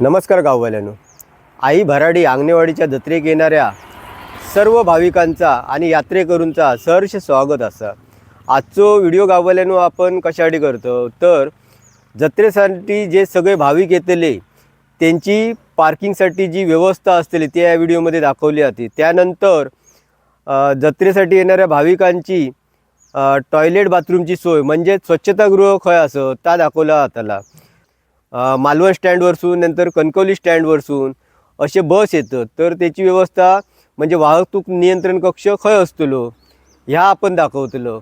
नमस्कार गाववाल्यानो. आई भराडी आंगणेवाडीच्या जत्रेक येणाऱ्या सर्व भाविकांचा आणि यात्रेकरूंचा सहर्ष स्वागत असा. आजचो व्हिडिओ गाववाल्यानो आपण कशासाठी करतो? तर जत्रेसाठी जे सगळे भाविक येतले त्यांची पार्किंगसाठी जी व्यवस्था असलेली ती या व्हिडिओमध्ये दाखवली जाते त्यानंतर जत्रेसाठी येणाऱ्या भाविकांची टॉयलेट बाथरूमची सोय म्हणजे स्वच्छतागृह खंय असं ता दाखवला जाताला मालवण स्टँडवरसून नंतर कणकवली स्टँडवरसून असे बस येतात. तर त्याची व्यवस्था म्हणजे वाहतूक नियंत्रण कक्ष खंय असतलो ह्या आपण दाखवतलो.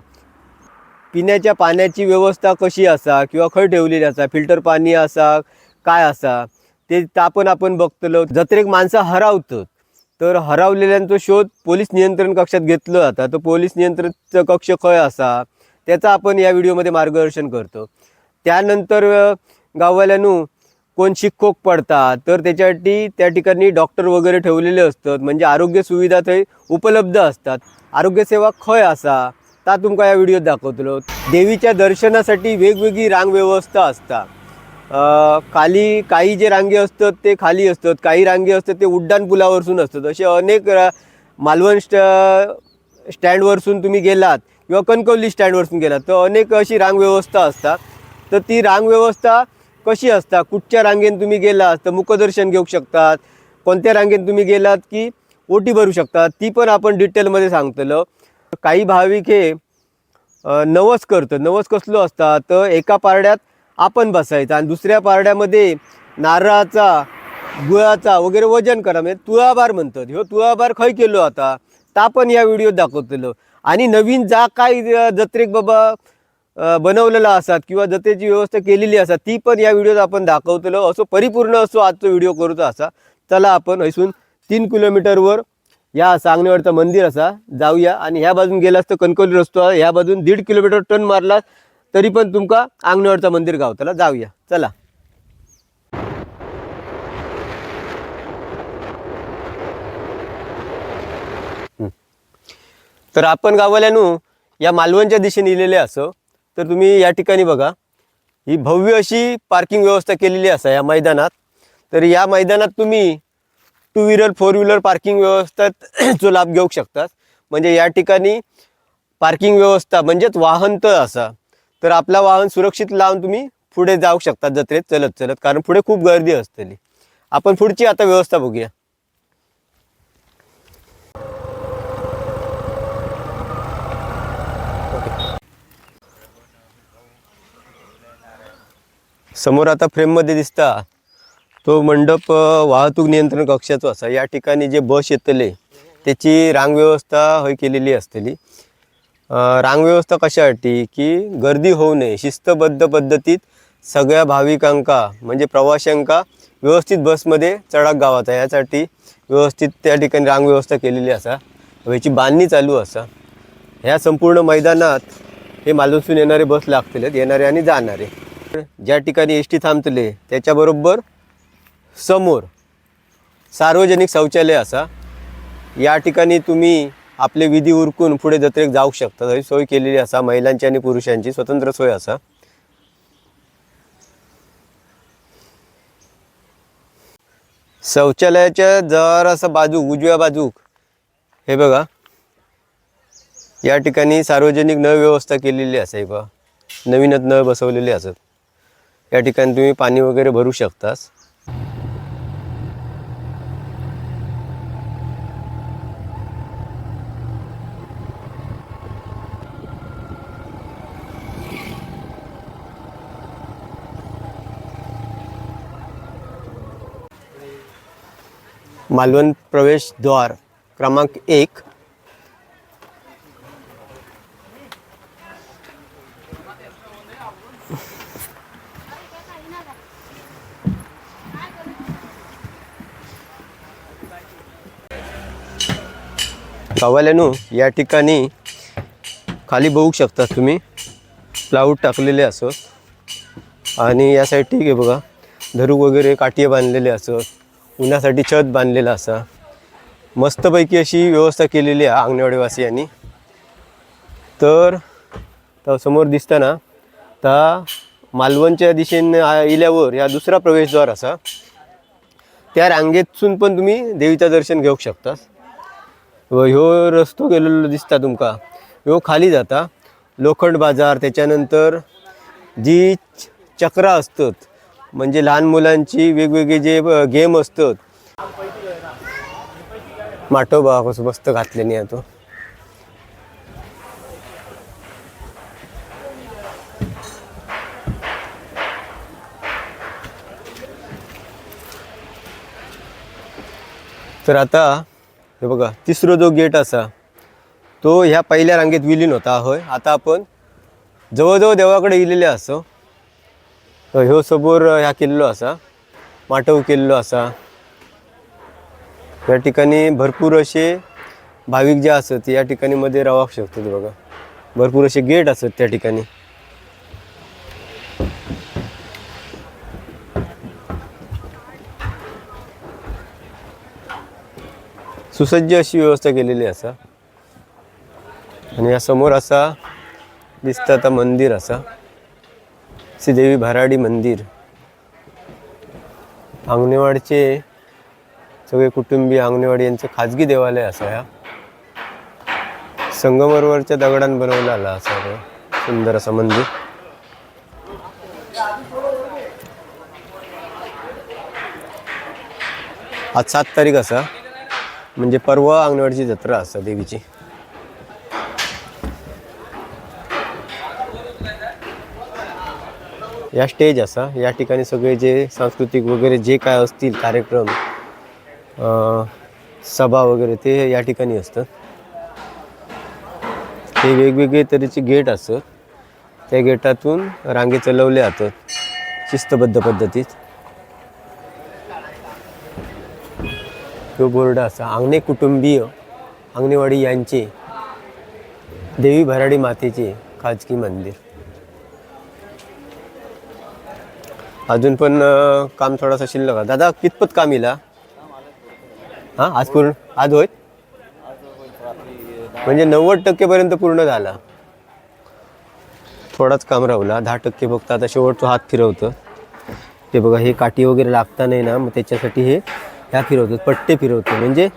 पिण्याच्या पाण्याची व्यवस्था कशी असा किंवा खंय ठेवलेली असा फिल्टर पाणी असा काय असा ते ता पण आपण बघतलो. जत्रेक माणसं हरावतात. तर हरवलेल्यांचा शोध पोलीस नियंत्रण कक्षात घेतलं जातं तर पोलीस नियंत्रण कक्ष खंय असा त्याचा आपण या व्हिडिओमध्ये मार्गदर्शन करतो. त्यानंतर गाववाल्यानू कोण शिक्षक पडतात तर त्याच्यासाठी त्या ठिकाणी डॉक्टर वगैरे ठेवलेले असतात. म्हणजे आरोग्य सुविधा थंय उपलब्ध असतात. आरोग्य सेवा खंय असा ता तुमका या व्हिडिओत दाखवतलो. देवीच्या दर्शनासाठी वेगवेगळी रांग व्यवस्था असता खाली काही जे रांगे असतात ते खाली असतात. काही रांगे असतात ते उड्डाण पुलावरसून असतात. असे अनेक मालवण स्ट स्टँडवरसून तुम्ही गेलात किंवा कणकवली स्टँडवरसून गेलात तर अनेक अशी रांग व्यवस्था असतात. तर ती रांग व्यवस्था कशी असता? कुठच्या रांगेन तुम्ही गेलात तर मुखदर्शन घेऊ शकतात. कोणत्या रांगेन तुम्ही गेलात की ओटी भरू शकतात? ती पण आपण डिटेलमध्ये सांगतलं. काही भाविक हे नवस करतं नवस कसलो असता? तर एका पारड्यात आपण बसायचं आणि दुसऱ्या पारड्यामध्ये नारळाचा गुळाचा वगैरे वजन करा. म्हणजे तुळाबार म्हणतात. ह्यो तुळाबार खंय केलो आता? ता पण या व्हिडिओत दाखवतलो. आणि नवीन जा काय जत्रेक बाबा बनवलेला असतात किंवा जतेची व्यवस्था केलेली असतात ती पण या व्हिडिओत आपण दाखवतलो. असो परिपूर्ण असो आजचा व्हिडिओ करूचा असा. चला आपण हैसून तीन किलोमीटरवर या सांगणेवाडचं मंदिर असा जाऊया. आणि ह्या बाजून गेलास तर कणकवली रस्तो ह्या बाजून दीड किलोमीटर टर्न मारलास तरी पण तुमका आंगणेवाडचं मंदिर गावताला. जाऊया. चला. तर आपण गावाल्यानू या मालवणच्या दिशेने इलेले असो. तर तुम्ही या ठिकाणी बघा ही भव्य अशी पार्किंग व्यवस्था केलेली असा या मैदानात. तर या मैदानात तुम्ही two wheeler four wheeler parking व्यवस्थेत जो लाभ घेऊ शकतात. म्हणजे या ठिकाणी पार्किंग व्यवस्था म्हणजेच वाहन तर असा. तर आपला वाहन सुरक्षित लावून तुम्ही पुढे जाऊ शकतात जत्रेत चलत चलत कारण पुढे खूप गर्दी असतली आपण पुढची आता व्यवस्था बघूया. समोर आता फ्रेममध्ये दिसता तो मंडप वाहतूक नियंत्रण कक्षाचो असा. या ठिकाणी जे बस येतले त्याची रांग व्यवस्था हय केलेली असतली रांग व्यवस्था कशासाठी? की गर्दी होऊ नये शिस्तबद्ध पद्धतीत सगळ्या भाविकांका म्हणजे प्रवाशांका व्यवस्थित बसमध्ये चढाक गावाचा. यासाठी व्यवस्थित त्या ठिकाणी रांग व्यवस्था केलेली असा. ह्याची बांधणी चालू असा. ह्या संपूर्ण मैदानात हे मालवणसून येणारे बस लागतील येणारे आणि जाणारे. ज्या ठिकाणी एस टी थांबतले त्याच्याबरोबर समोर सार्वजनिक शौचालय असा. या ठिकाणी तुम्ही आपले विधी उरकून पुढे जत्रेक जाऊ शकता. तरी सोय केलेली असा महिलांची आणि पुरुषांची स्वतंत्र सोय असा. शौचालयाच्या जरासा बाजूक उजव्या बाजूक हे बघा. या ठिकाणी सार्वजनिक नळ व्यवस्था केलेली असा हे बघा नवीनच नळ बसवलेले असत. या ठिकाणी तुम्ही पाणी वगैरे भरू शकतास. मालवण प्रवेशद्वार क्रमांक एक गावाल्यानू या ठिकाणी खाली बघू शकता तुम्ही. प्लाऊड टाकलेले असत. आणि या साईड ठीक आहे बघा. धरूक वगैरे काठीये बांधलेले असत. उन्हासाठी छत बांधलेलं असा. मस्तपैकी अशी व्यवस्था केलेली आहे अंगणवाडीवासियांनी. तर तर समोर दिसताना त्या मालवणच्या दिशेने इल्यावर या दुसरा प्रवेशद्वार असा. त्या रांगेतसून पण तुम्ही देवीचं दर्शन घेऊ शकता. व ह्यो रस्तो गेलेलो दिसता तुमकां. ह्यो खाली जाता. लोखंड बाजार त्याच्यानंतर जी चक्रां चक्रा असतात म्हणजे लहान मुलांची वेगवेगळे जे गेम असतात. माटोबा कसं मस्त घातले नाही तो तर आता हे बघा तिसरो जो गेट असा तो ह्या पहिल्या रांगेत विलीन होता. होय आता आपण जवळजवळ देवाकडे गेलेले असो. ह्यो समोर ह्या किल्लो असा माटव किल्लो असा. या ठिकाणी भरपूर असे भाविक जे असत या ठिकाणी मध्ये राहू शकतात बघा. भरपूर असे गेट असत त्या ठिकाणी. सुसज्ज अशी व्यवस्था केलेली असा. आणि या समोर असा दिसतं आता मंदिर असा. श्रीदेवी भराडी मंदिर. आंगणेवाडचे सगळे कुटुंबीय अंगणेवाडी यांचं खाजगी देवालय असा ह्या संगमरवरच्या दगडान बनवलेला असा तो. सुंदर असं मंदिर. आज सात तारीख असा. म्हणजे परवा अंगणवाडीची जत्रा असते देवीची. या स्टेज असा. या ठिकाणी सगळे जे सांस्कृतिक वगैरे जे काय असतील कार्यक्रम सभा वगैरे ते या ठिकाणी असतात ते वेगवेगळे तऱ्हेचे गेट असतात. त्या गेटातून रांगे चलवले जातात. शिस्तबद्ध पद्धतीत. तो बोर्ड असा. अंगणे कुटुंबीय अंगणेवाडी यांचे देवी भराडी मातेचे खाजगी मंदिर. अजून पण काम थोडासा शिल्लक आहे. दादा कितपत काम येईल हा? आज पूर्ण आज होय म्हणजे नव्वद टक्केपर्यंत पूर्ण झाला. थोडाच काम राहिला. दहा टक्के फक्त. आता शेवटचा हात फिरवतं. ते बघा हे काठी वगैरे लागता नाही ना मग त्याच्यासाठी हे ह्या फिरवतो पट्टे फिरवतो म्हणजे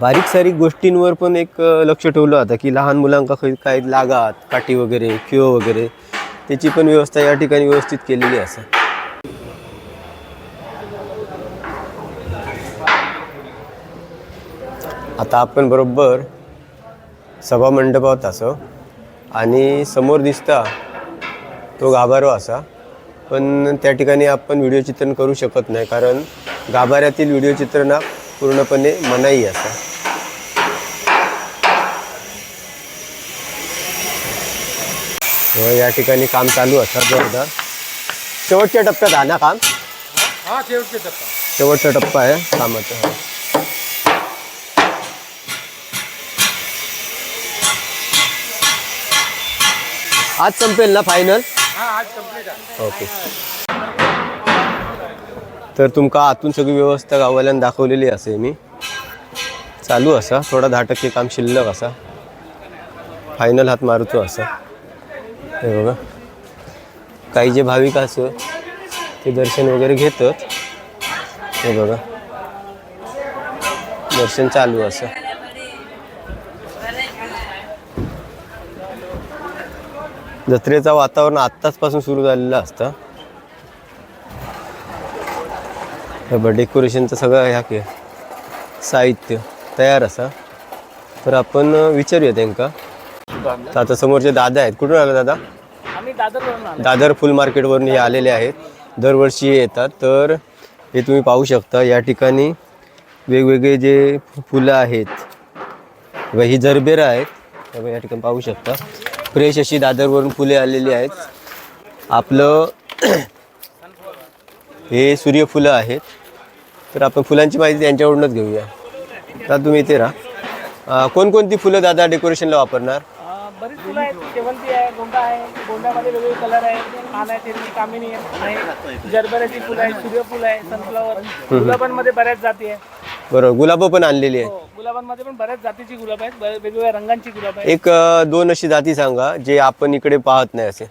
बारीक सारीक गोष्टींवर पण एक लक्ष ठेवलं आता की लहान मुलांका खै काय लागात काठी वगैरे किओ वगैरे त्याची पण व्यवस्था या ठिकाणी व्यवस्थित केलेली असं. आता आपण बरोबर सभा मंडपात असो. आणि समोर दिसता तो गाभारो असा. पण त्या ठिकाणी आपण व्हिडिओ चित्रण करू शकत नाही कारण गाभाऱ्यातील व्हिडिओ चित्रण हा पूर्णपणे मनाई असा व या ठिकाणी काम चालू असा जोरदार. शेवटच्या टप्प्यात हा ना काम? हा शेवटचे टप्पा शेवटचा टप्पा आहे कामाचा. हा. आज संपेल ना फायनल हा आहे. ओके. तर तुमका आतून सगळी व्यवस्था गावाल्यान दाखवलेली असे मी. चालू असा. थोडा दहा टक्के काम शिल्लक असा. फायनल हात मारतो असा. हे बघा. काही जे भाविक असं ते दर्शन वगैरे घेतात. हे बघा. दर्शन चालू असं. जत्रेचं वातावरण आत्ताचपासून सुरू झालेलं असतं. हे बघ डेकोरेशनचं सगळं ह्या के साहित्य तयार असा. तर आपण विचारूया त्यांका. तर आता समोरचे दादा आहेत. कुठून आले दादा? दादर फुल मार्केटवरून हे आलेले आहेत. दरवर्षी हे येतात. तर हे तुम्ही पाहू शकता या ठिकाणी वेगवेगळे जे फुलं आहेत व ही जरबेरा आहेत या ठिकाणी पाहू शकता. फ्रेश अशी दादरवरून फुले आलेली आहेत. आपलं हे सूर्यफुलं आहेत. तर आपण फुलांची माहिती त्यांच्याकडूनच घेऊया. तर तुम्ही इथे राहा. कोणकोणती फुलं दादा डेकोरेशनला वापरणार? बरीच फुलं आहेत. शेवंती आहे गोंडा आहे. गोंड्यामध्ये वेगवेगळे कलर आहेत. आहे तेरणी कामिनी आहे. जरबऱ्याची फुलं आहे सूर्यफूल आहे सनफ्लॉवर गुलाबांमध्ये बऱ्याच जाती आहे बरोबर गुलाबं पण आणलेली आहे हो गुलाबांमध्ये पण बऱ्याच जातीची गुलाब आहेत. वेगवेगळ्या रंगांची गुलाब आहेत. एक दोन अशी जाती सांगा जे आपण इकडे पाहत नाही असे.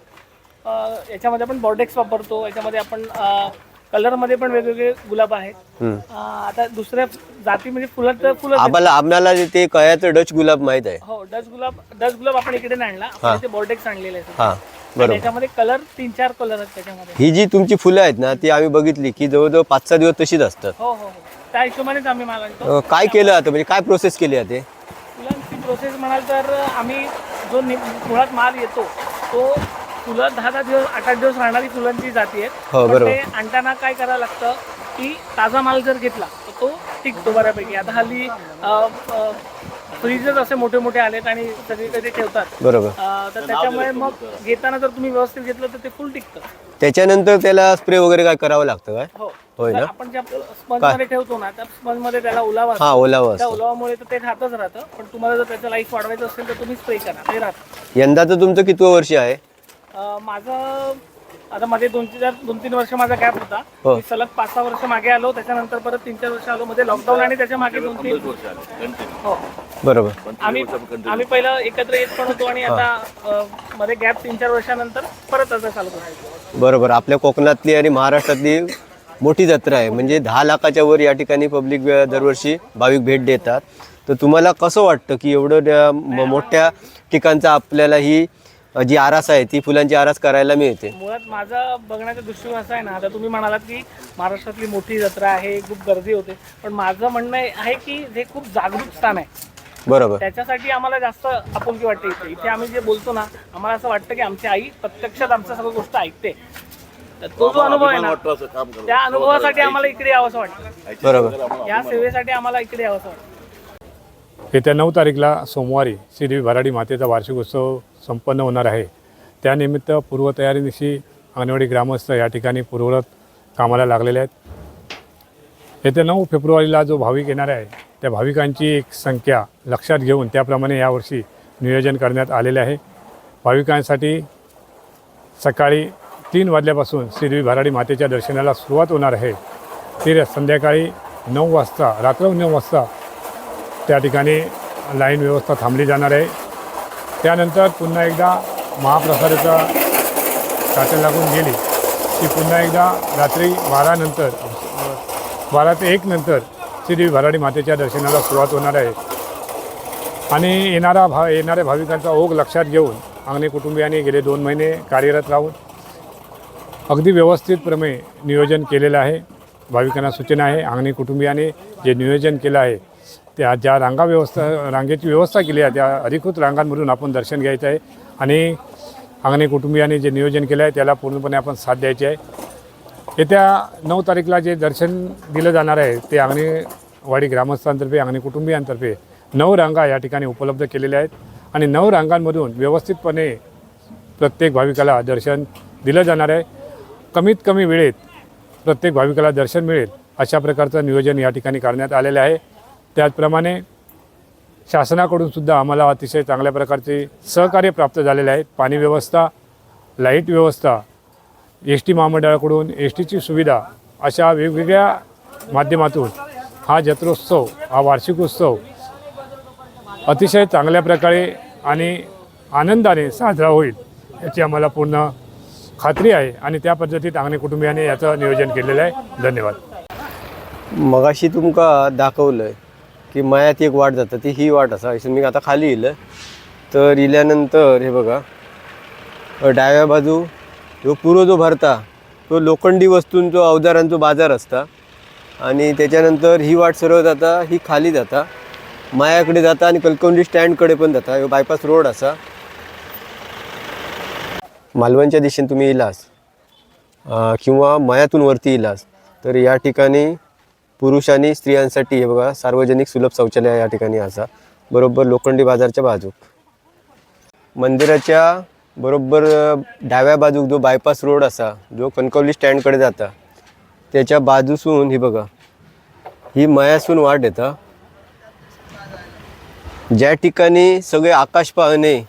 याच्यामध्ये आपण बॉर्डेक्स वापरतो. याच्यामध्ये आपण कलरमध्ये पण वेगवेगळे गुलाब आहेत. हम्म. अं, आता दुसऱ्या जाती म्हणजे फुलाचं फुलं आम्हाला आम्हाला ते कयाचं डच गुलाब माहीत आहे. हो डच गुलाब डच गुलाब आपण इकडे नाही आणला. आपण इथे बोर्डेक्स आणलेले आहेत. हा बरोबर. त्याच्यामध्ये कलर तीन चार कलर आहेत त्याच्यामध्ये. ही जी तुमची फुलं आहेत ना ती आम्ही बघितली की जवळजवळ पाच सहा दिवस तशीच असतात. हो हो हो. त्या हिशोबानेच आम्ही माल आणतो. अं, काय केलं आता? म्हणजे काय प्रोसेस केली आहे ते फुलांची प्रोसेस म्हणाल तर आम्ही जो नि- मुळात माल येतो तो फुलं दहा दहा दिवस आठ आठ दिवस राहणारी फुलांची जाती आहेत. हो, पण बरोबर. ते आणताना काय करावं लागतं की ताजा माल जर घेतला तर तो टिकतो बऱ्यापैकी. आता हल्ली फ्रीजच असे मोठे मोठे आलेत आणि सगळीकडे ठेवतात. बरोबर. अं, तर त्याच्यामुळे मग घेताना जर तुम्ही व्यवस्थित घेतलं तर ते फुल टिकतं. त्याच्यानंतर त्याला स्प्रे वगैरे काय करावं लागतं काय? हो. होय तर ना? आपण ज्या स्पंजमध्ये ठेवतो ना त्या स्पंजमध्ये त्याला ओलावा असतो. हा ओलावा त्या असतो. ओलावामुळे तर ते राहतच राहतं. पण तुम्हाला जर त्याचं लाईफ वाढवायचं असेल तर तुम्ही स्प्रे करा. ते राहतं. यंदाचं तुमचं कितवं वर्ष आहे? माझं आता मध्ये दोन तीन दोन तीन वर्ष माझा गॅप होता. हो. मी सलग पाच सहा वर्ष मागे आलो त्याच्यानंतर परत तीन चार वर्ष आलो. मध्ये लॉकडाऊन आणि त्याच्यामागे दोन तीन. हो. बरोबर. आम्ही आम्ही पहिलं एकत्र येत पण होतो आणि आता अं, मध्ये गॅप तीन चार वर्षानंतर परत असं चालू करायचं बरोबर. आपल्या कोकणातली आणि महाराष्ट्रातली मोठी जत्रा आहे. म्हणजे दहा लाखाच्या वर या ठिकाणी पब्लिक दरवर्षी भाविक भेट देतात. तर तुम्हाला कसं वाटतं की एवढं त्या म- मोठ्या ठिकाणचा आपल्याला ही जी आरास आहे ती फुलांची आरास करायला मिळते. मुळात माझा बघण्याचा दृष्टिकोन असा आहे ना आता तुम्ही म्हणालात की महाराष्ट्रातली मोठी जत्रा आहे खूप गर्दी होते. पण माझं म्हणणं आहे की हे खूप जागरूक स्थान आहे. बरोबर. त्याच्यासाठी आम्हाला जास्त आपुलकी वाटते इथे. इथे आम्ही जे बोलतो ना आम्हाला असं वाटतं की आमची आई प्रत्यक्षात आमच्या सगळं गोष्ट ऐकते. तर तो जो अनुभव आहे ना त्या अनुभवासाठी आम्हाला इकडे यावंसं वाटतं. बरोबर. या सेवेसाठी आम्हाला इकडे यावंसं वाटतं. येत्या नऊ तारीखला सोमवारी श्री भराडी मातेचा वार्षिक उत्सव संपन्न होणार आहे. त्यानिमित्त पूर्वतयारीनिशी अंगणवाडी ग्रामस्थ या ठिकाणी पूर्वरत कामाला लागलेले आहेत. येत्या नऊ फेब्रुवारीला जो भाविक येणार आहे त्या भाविकांची एक संख्या लक्षात घेऊन त्याप्रमाणे यावर्षी नियोजन करण्यात आलेले आहे. भाविकांसाठी सकाळी तीन वाजल्यापासून श्रीदेवी भराडी मातेच्या दर्शनाला सुरुवात होणार आहे. ती संध्याकाळी नऊ वाजता रात्र नऊ वाजता त्या ठिकाणी लाईन व्यवस्था थांबली जाणार आहे. त्यानंतर पुन्हा एकदा महाप्रसादाचा काटन लागून गेली. की पुन्हा एकदा रात्री बारानंतर बारा ते एक नंतर श्री भराडी मातेच्या दर्शनाला सुरुवात होणार आहे. आणि येणारा भा येणाऱ्या भाविकांचा ओघ लक्षात घेऊन अंगणे कुटुंबियांनी गेले दोन महिने कार्यरत राहून अगदी व्यवस्थितप्रमे नियोजन केलेलं आहे. भाविकांना सूचना आहे अंगणी कुटुंबियांनी जे नियोजन केलं आहे त्या ज्या रांगा व्यवस्था रांगेची व्यवस्था केली आहे त्या अधिकृत रांगांमधून आपण दर्शन घ्यायचं आहे. आणि अंगणे कुटुंबियांनी जे नियोजन केलं आहे त्याला पूर्णपणे आपण साथ द्यायची आहे. येत्या नऊ तारीखला जे दर्शन दिलं जाणार आहे ते अंगणेवाडी ग्रामस्थांतर्फे अंगणे कुटुंबियांतर्फे नऊ रांगा या ठिकाणी उपलब्ध केलेल्या आहेत. आणि नऊ रांगांमधून व्यवस्थितपणे प्रत्येक भाविकाला दर्शन दिलं जाणार आहे. कमीत कमी वेळेत प्रत्येक भाविकाला दर्शन मिळेल अशा प्रकारचं नियोजन या ठिकाणी करण्यात आलेलं आहे. त्याचप्रमाणे शासनाकडून सुद्धा आम्हाला अतिशय चांगल्या प्रकारचे सहकार्य प्राप्त झालेले आहे. पाणी व्यवस्था लाइट व्यवस्था एस टी महामंडळाकडून एस टीची सुविधा अशा वेगवेगळ्या माध्यमातून हा जत्रोत्सव हा वार्षिक उत्सव अतिशय चांगल्या प्रकारे आणि आनंदाने साजरा होईल याची आम्हाला पूर्ण खात्री आहे आणि त्या पद्धतीत आंगणे कुटुंबियाने याचं नियोजन केलेलं आहे. धन्यवाद. मगाशी तुमका दाखवलं आहे की मायात एक वाट जातं ती ही वाट असा इथून मी आता खाली येलं तर इल्यानंतर हे बघा डाव्या बाजू जो पुरो जो भरता तो लोखंडी वस्तूंचो अवजारांचो बाजार असता. आणि त्याच्यानंतर ही वाट सरळ जाता ही खाली जाता. मायाकडे जाता आणि कलकवंडी स्टँडकडे पण जाता. ह्यो बायपास रोड असा. मालवणच्या दिशेने तुम्ही येलास किंवा मायातून वरती येलास तर या ठिकाणी पुरुष आणि स्त्रियांसाठी हे बघा सार्वजनिक सुलभ शौचालय या ठिकाणी असा. बरोबर लोखंडी बाजारच्या बाजूक. मंदिराच्या बरोबर डाव्या बाजूक जो बायपास रोड असा जो कणकवली स्टँडकडे जाता त्याच्या बाजूसून ही बघा ही मयासून वाट येता. ज्या ठिकाणी सगळे आकाश पाहणे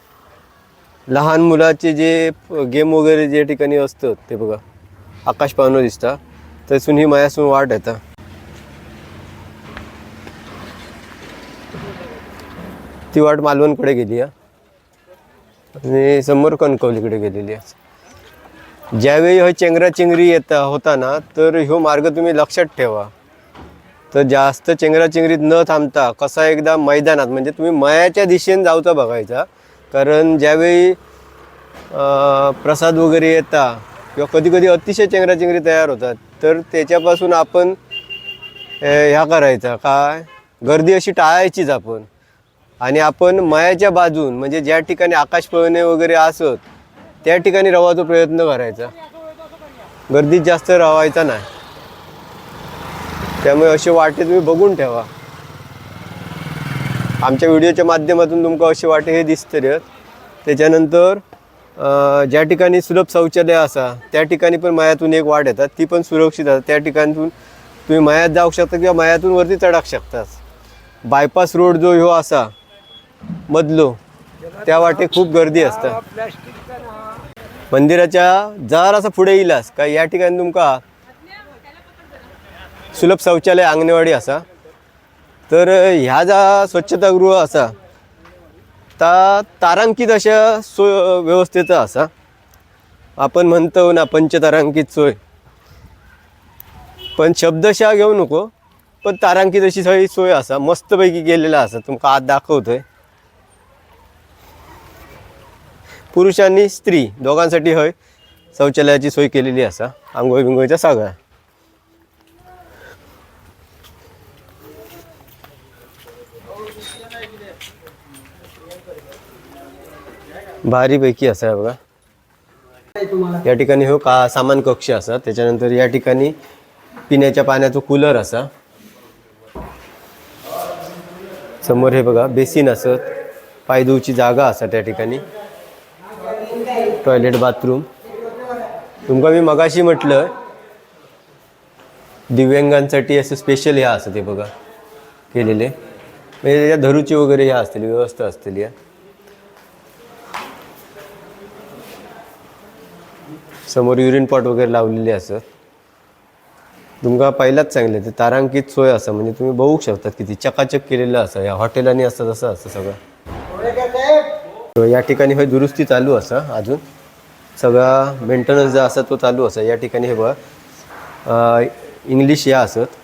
लहान मुलाचे जे गेम वगैरे जे ठिकाणी असतं ते बघा आकाश पाहणं दिसता तसून ही मायासून वाट येता. ती वाट मालवणकडे गेली आहे आणि समोर कणकवलीकडे गेलेली आहे. ज्यावेळी हे चेंगराचेंगरी येता होता ना तर ह्यो मार्ग तुम्ही लक्षात ठेवा. तर जास्त चेंगराचेंगरीत न थांबता कसा एकदा मैदानात म्हणजे तुम्ही मयाच्या दिशेने जाऊचा बघायचा. कारण ज्यावेळी प्रसाद वगैरे येता किंवा कधी कधी अतिशय चेंगराचेंगरी तयार होतात तर त्याच्यापासून आपण ह्या करायचा. काय? गर्दी अशी टाळायचीच आपण. आणि आपण मयाच्या बाजून म्हणजे ज्या ठिकाणी आकाश पळणे वगैरे असत त्या ठिकाणी रवायचा प्रयत्न करायचा. गर्दीत जास्त रवायचा नाही. त्यामुळे असे वाटे तुम्ही बघून ठेवा. आमच्या व्हिडिओच्या माध्यमातून तुमका असे वाटे हे दिसतले त्याच्यानंतर ज्या ठिकाणी सुलभ शौचालय असा त्या ठिकाणी पण मयातून एक वाट येतात. ती पण सुरक्षित असतात. त्या ठिकाणून तुम्ही मयात जाऊ शकता किंवा मयातून वरती चढाक शकतात बायपास रोड जो ह्यो असा मधलो त्या वाटे खूप गर्दी असता मंदिराच्या जरासा पुढे येईलास का या ठिकाणी तुमका सुलभ शौचालय अंगणवाडी असा. तर ह्या जा स्वच्छतागृह असा ता तारांकित अशा सो व्यवस्थेचा असा. आपण म्हणतो ना पंचतारांकित सोय. पण शब्दशा घेऊ नको पण तारांकित अशी सगळी सोय असा मस्तपैकी गेलेला असा तुमका आत दाखवतोय. पुरुष आणि स्त्री दोघांसाठी हय. शौचालयाची सोय केलेली असा. आंघोळ बिंगोळीचा सगळ्या भारीपैकी असा आहे बघा. या ठिकाणी हो का सामान कक्ष असा. त्याच्यानंतर या ठिकाणी पिण्याच्या पाण्याचं कूलर असा. समोर हे बघा बेसिन असत. पायदूची जागा असा त्या ठिकाणी. टॉयलेट बाथरूम तुमका मी मगाशी म्हटलं दिव्यांगांसाठी असं स्पेशल ह्या असं ते बघा केलेले. म्हणजे त्याच्या धरूची वगैरे ह्या असतील व्यवस्था असतील या. समोर युरिन पॉट वगैरे लावलेले असत तुमका पहिलाच सांगले ते तारांकित सोय असं म्हणजे तुम्ही बघू शकतात किती चकाचक केलेलं असं या हॉटेलांनी असतं तसं असतं सगळं. या ठिकाणी हे दुरुस्ती चालू असा अजून. सगळा मेंटेनन्स जो असा तो चालू असा. या ठिकाणी हे बघा. इंग्लिश या असत.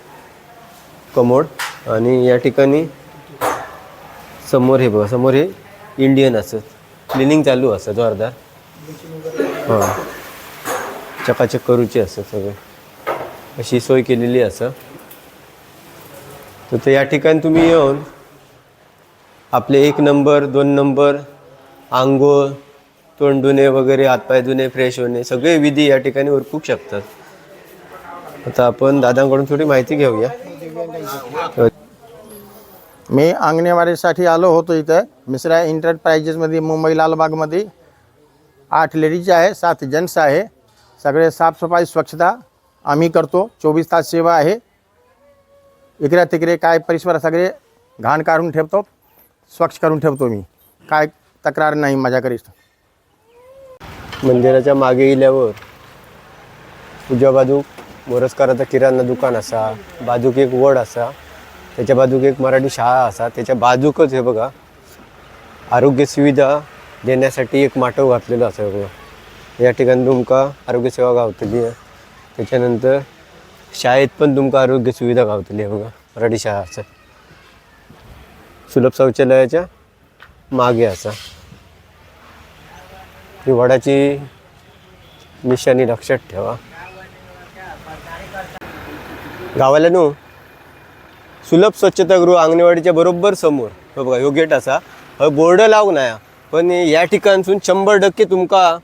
कमोड आणि या ठिकाणी समोर हे बघा. समोर हे इंडियन असत. क्लिनिंग चालू असतं जोरदार. हां. चकाचक करूची असं सगळं. अशी सोय केलेली असं. तर ते या ठिकाणी तुम्ही येऊन आपले एक नंबर दोन नंबर आंघोळ तोंड धुणे वगैरे हातपाय धुणे फ्रेश होणे सगळे विधी या ठिकाणी उरकू शकतात. आता आपण दादांकडून थोडी माहिती घेऊया. मी अंगणेवाडीसाठी आलो होतो इथं. मिश्रा इंटरप्राइजेसमध्ये मुंबई लालबागमध्ये आठ लेडीज आहे सात जेंट्स आहे. सगळे साफसफाई स्वच्छता आम्ही करतो. चोवीस तास सेवा आहे. इकडे तिकडे काय परिसर सगळे घाण काढून ठेवतो. स्वच्छ करून ठेवतो मी. काय तक्रार नाही माझ्याकडे. मंदिराच्या मागे गेल्यावर उजव्या बाजूक मोरजकाराचा किराणा दुकान असा बाजूक एक वड असा त्याच्या बाजूक एक मराठी शाळा असा त्याच्या बाजूकच हे बघा आरोग्य सुविधा देण्यासाठी एक माटव घातलेलं असं बघा. या ठिकाणी तुमका आरोग्य सेवा गावतली आहे. त्याच्यानंतर शाळेत पण तुमका आरोग्य सुविधा गावतली आहे बघा मराठी शाळा असं. सुलभ शौचालयाच्या मागे असा. ही वडाची निशाणी लक्षात ठेवा. गावाला न्हू सुलभ स्वच्छतागृह अंगणवाडीच्या बरोबर समोर. हो बघा ह्यो गेट असा. हय बोर्ड लावून आहे पण या ठिकाणसून शंभर टक्के तुमका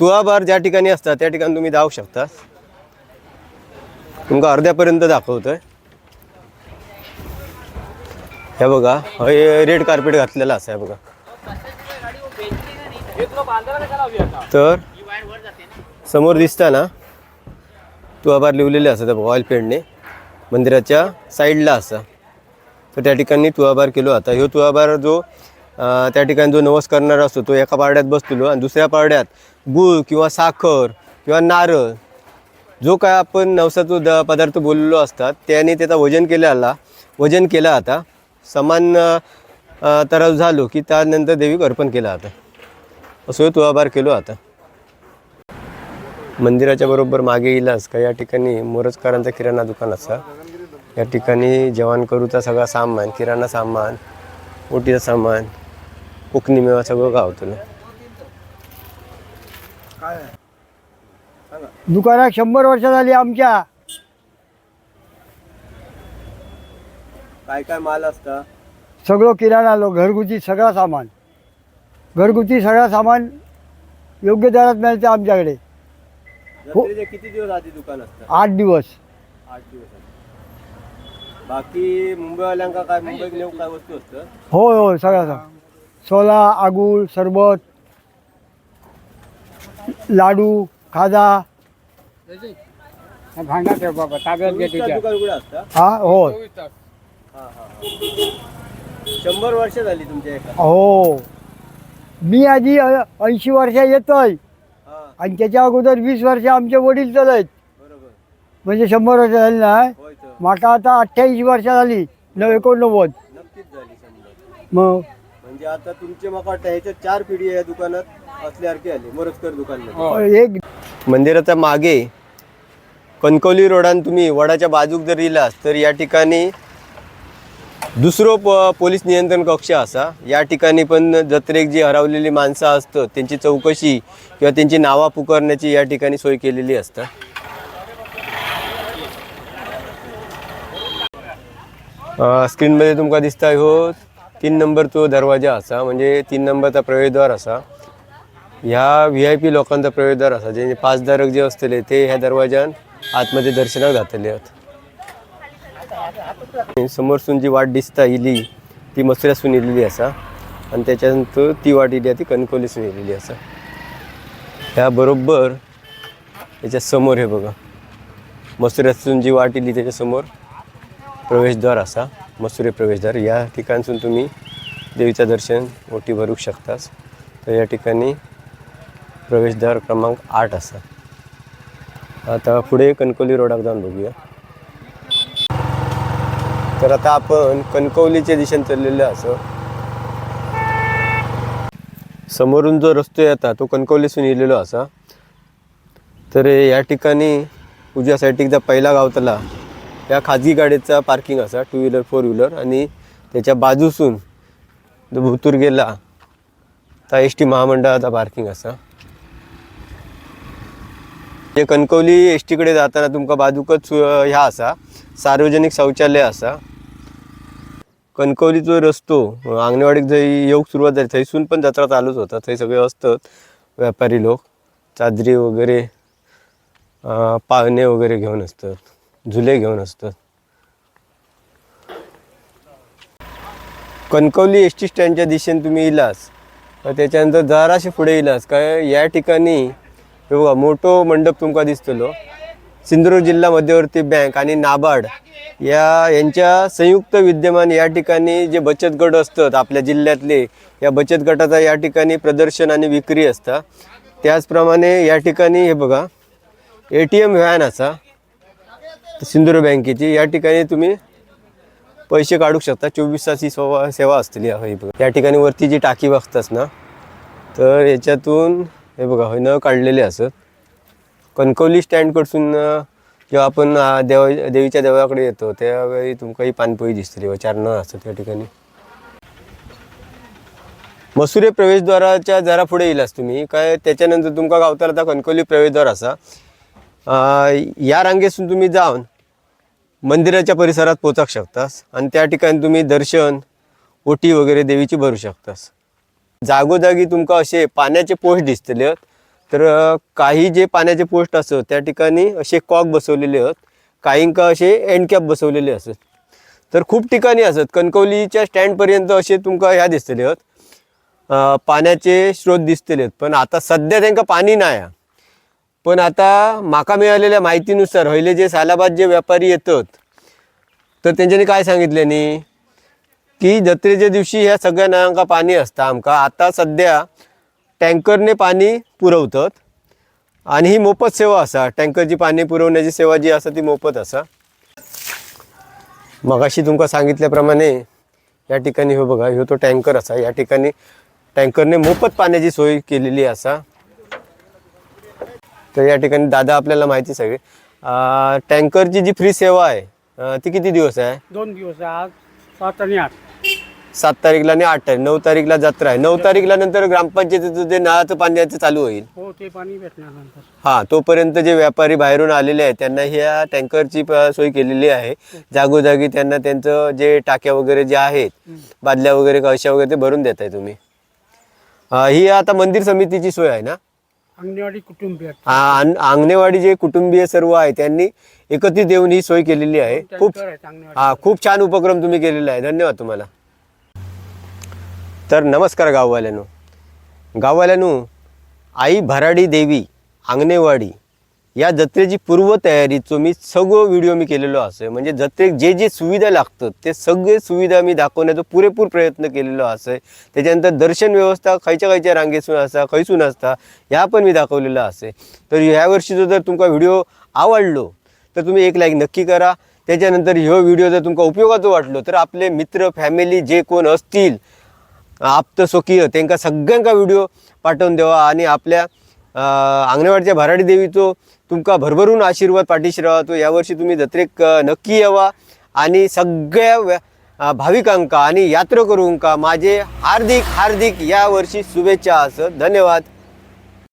तुळाबार ज्या ठिकाणी असतात त्या ठिकाणी तुम्ही जाऊ शकता. तुमका अर्ध्यापर्यंत दाखवतोय. हे बघा हे रेड कार्पेट घातलेलं असं आहे बघा. तर समोर दिसता ना तू आभार लिहिलेले असतात बघा ऑइल पेंटने मंदिराच्या साईडला असा. तर त्या ठिकाणी तू आभार केलो. आता ह्यो तू आभार जो त्या ठिकाणी जो नवस करणारा असतो तो एका पारड्यात बसलेलो. आणि दुसऱ्या पारड्यात गूळ किंवा साखर किंवा नारळ जो काय आपण नवसाचा द पदार्थ बोललेलो असतात त्याने त्याचा वजन केला वजन केला आता. समान तराव झालो की त्यानंतर देवीक अर्पण केलं आता. असं तुळाभार केलो आता. मंदिराच्या बरोबर मागे इलास का या ठिकाणी मोरजकरांचा किराणा दुकान असा. या ठिकाणी जेवण करूचा सगळा सामान किराणा सामान ओटीचं सामान कोकणी मेवा सगळं गावतलं. दुकानात शंभर वर्ष झाली आमच्या. काय काय माल असता? सगळं किराणा लो घरगुती सगळा सामान. घरगुती सगळा सामान योग्य दरात मिळतं आमच्याकडे. जत्रेचे किती दिवस आधी दुकान असतं? आठ दिवस. आठ दिवस आधी. बाकी मुंबईवाल्यांका काय मुंबईत नेऊन काय वस्तू असतं? होय होय सगळा सामान सोला आगूळ सरबत लाडू खाजा. तुमचं दुकान कुठे असतं? हा होय. शंभर वर्ष झाली तुमच्या एका. हो. मी आधी ऐंशी वर्ष येतोय. हा. आणि त्याच्या अगोदर वीस वर्ष आमचे वडील चालत बरोबर. म्हणजे शंभर वर्ष झाली होय तर. माका आता अठ्ठ्याऐंशी वर्ष झाली. नव एकोणनव्वद. नक्कीच झाली शंभर. मग? म्हणजे आता तुमचे मला वाटतं ह्याच्यात चार पिढी या दुकानात असल्यासारखे आले मोरजकर दुकान एक मंदिराच्या मागे कणकवली रोडान तुम्ही वडाच्या बाजूक जर इलास तर या ठिकाणी दुसरो प पोलीस नियंत्रण कक्ष असा. या ठिकाणी पण जत्रेक जी हरवलेली माणसं असतं त्यांची चौकशी किंवा त्यांची नावा पुकारण्याची या ठिकाणी सोय केलेली असतं. स्क्रीनमध्ये तुमका दिसता हो तीन नंबर तो दरवाजा असा म्हणजे तीन नंबरचा प्रवेशद्वार असा. ह्या व्ही आय पी लोकांचा प्रवेशद्वार असा जे पाचधारक जे असतले ते ह्या दरवाज्यान आतमध्ये दर्शनाक जातले आहेत. समोरसून जी वाट दिसता इली ती मसऱ्यासून इलेली असा. आणि त्याच्यानंतर ती वाट इली ती कणकोलीसून इलेली असा. ह्या बरोबर त्याच्यासमोर हे बघा. मसुऱ्यासून जी वाट इली त्याच्यासमोर प्रवेशद्वार असा मसुरे प्रवेशद्वार. या ठिकाणसून तुम्ही देवीचं दर्शन ओटी भरू शकतास. तर या ठिकाणी प्रवेशद्वार क्रमांक आठ असा. आता पुढे कणकोली रोडाक जाऊन बघूया. तर आता आपण कणकवलीच्या दिशेने चाललेलो असं. समोरून जो रस्तो येता तो कणकवलीसून येलेलो असा. तर या ठिकाणी उजव्या साईडीकचा पहिला गावतला या खाजगी गाडीचा पार्किंग असा टू व्हीलर फोर व्हीलर आणि त्याच्या बाजूसून जो भुतूर गेला तर एस टी महामंडळाचा पार्किंग असा. जे कणकवली एस टीकडे जाताना तुमका बाजूकच ह्या असा. सार्वजनिक शौचालय असा. कणकवलीचो रस्तो अ, अंगणवाडीक जय येऊक सुरुवात झाली थंयसून पण जत्रा चालूच होता. थंय सगळे असतात व्यापारी लोक चादरी वगैरे पाळणे वगैरे घेऊन असतात. झुले घेऊन असतात. कणकवली एस टी स्टँडच्या दिशेने तुम्ही इलास त्याच्यानंतर जराशे पुढे इलास. काय या ठिकाणी बघा मोठो मंडप तुमका दिसतलो. सिंधुदुर्ग जिल्हा मध्यवर्ती बँक आणि नाबार्ड या यांच्या संयुक्त विद्यमान या ठिकाणी जे बचत गट असतात आपल्या जिल्ह्यातले या बचत गटाचा या ठिकाणी प्रदर्शन आणि विक्री असता. त्याचप्रमाणे या ठिकाणी हे बघा ए टी एम व्हॅन असा सिंधुदुर्ग बँकेची या ठिकाणी तुम्ही पैसे काढू शकता. चोवीस तास ही सेवा सेवा असतली हे बघा. या ठिकाणी वरती जी टाकी बघतास ना तर याच्यातून हे बघा हे न काढलेले असत. कणकवली स्टँडकडसून जेव्हा आपण देव देवीच्या देवाकडे येतो त्यावेळी तुमकां ही पानपोई दिसतली व चार नळ असतात त्या ठिकाणी. मसुरे प्रवेशद्वाराच्या जरा पुढे येलास तुम्ही. काय त्याच्यानंतर तुमका गावताला आता कणकवली प्रवेशद्वार असा. ह्या या रांगेतून तुम्ही जाऊन मंदिराच्या परिसरात पोचाक शकतास. आणि त्या ठिकाणी तुम्ही दर्शन ओटी वगैरे देवीची भरू शकतास. जागोजागी तुमका असे पाण्याचे पोस्ट दिसतले आहेत. तर काही जे पाण्याचे पोस्ट असत त्या ठिकाणी असे कॉक बसवलेले आहेत. काहींका असे एंड कॅप बसवलेले असत तर खूप ठिकाणी असत कणकवलीच्या स्टँडपर्यंत असे तुमका ह्या दिसतले आहेत. पाण्याचे स्रोत दिसतले आहेत. पण आता सध्या त्यांना पाणी नाही आहे. पण आता माका मिळालेल्या माहितीनुसार हयले जे सालाबाद जे व्यापारी येतात तर त्यांच्यानी काय सांगितल्यानी की जत्रेच्या दिवशी ह्या सगळ्या नळांका पाणी असतं आमका. आता सध्या टँकरने पाणी पुरवतात. आणि ही मोफत सेवा असा टँकरची पाणी पुरवण्याची सेवा जी असा ती मोफत असा. मगाशी तुमका सांगितल्याप्रमाणे या ठिकाणी हो बघा ह्यो तो टँकर असा या ठिकाणी टँकरने मोफत पाण्याची सोय केलेली असा. तर या ठिकाणी दादा आपल्याला माहिती सगळी. टँकरची जी फ्री सेवा आहे ती किती दिवस आहे? दोन दिवस आज सात आणि आठ. सात तारीखला आणि आठ तारीख नऊ तारीखला जत्रा आहे. नऊ तारीखला नंतर ग्रामपंचायतीचं जे नळाचं पाण्याचं चालू होईल. हो ते पाणी भेटणार नंतर हा तोपर्यंत जे व्यापारी बाहेरून आलेले आहेत त्यांना ह्या टँकरची प- सोय केलेली आहे. जागोजागी त्यांना त्यांचं जे टाक्या वगैरे जे आहेत बादल्या वगैरे कशा वगैरे ते भरून देत आहे तुम्ही. अं, ही आता मंदिर समितीची सोय आहे ना? अंगणवाडी कुटुंबीय आ- आं- अंगणेवाडी जे कुटुंबीय सर्व आहे त्यांनी एकत्रित येऊन ही सोय केलेली आहे. खूप हा खूप छान उपक्रम तुम्ही केलेला आहे. धन्यवाद तुम्हाला. तर नमस्कार गाववाल्यानो. गाववाल्यानो आई भराडी देवी आंगणेवाडी या जत्रेची पूर्वतयारीचो मी सगळं व्हिडिओ मी केलेलो असं. म्हणजे जत्रेक जे जे सुविधा लागतात ते सगळे सुविधा मी दाखवण्याचा पुरेपूर प्रयत्न केलेलो असं. त्याच्यानंतर दर्शन व्यवस्था खंयच्या खंयच्या रांगेसून असा खंयसून असता ह्या पण मी दाखवलेलं असे. तर ह्या वर्षीचो जर तुमका व्हिडिओ आवडलो तर तुम्ही एक लाईक नक्की करा. त्याच्यानंतर ह्यो व्हिडिओ जर तुमका उपयोगाचो वाटलो तर आपले मित्र फॅमिली जे कोण असतील आप्त स्वकीय त्यांका सगळ्यांका व्हिडिओ पाठवून देवा आणि आपल्या अं, अंगणवाडीच्या भराडी देवीचो तुमका भरभरून आशीर्वाद पाठीशी राहतो यावर्षी तुम्ही जत्रेक नक्की यावा आणि सगळ्या भाविकांका अं, भाविकांका आणि यात्रेकरूंका माझे हार्दिक हार्दिक यावर्षी शुभेच्छा असं धन्यवाद.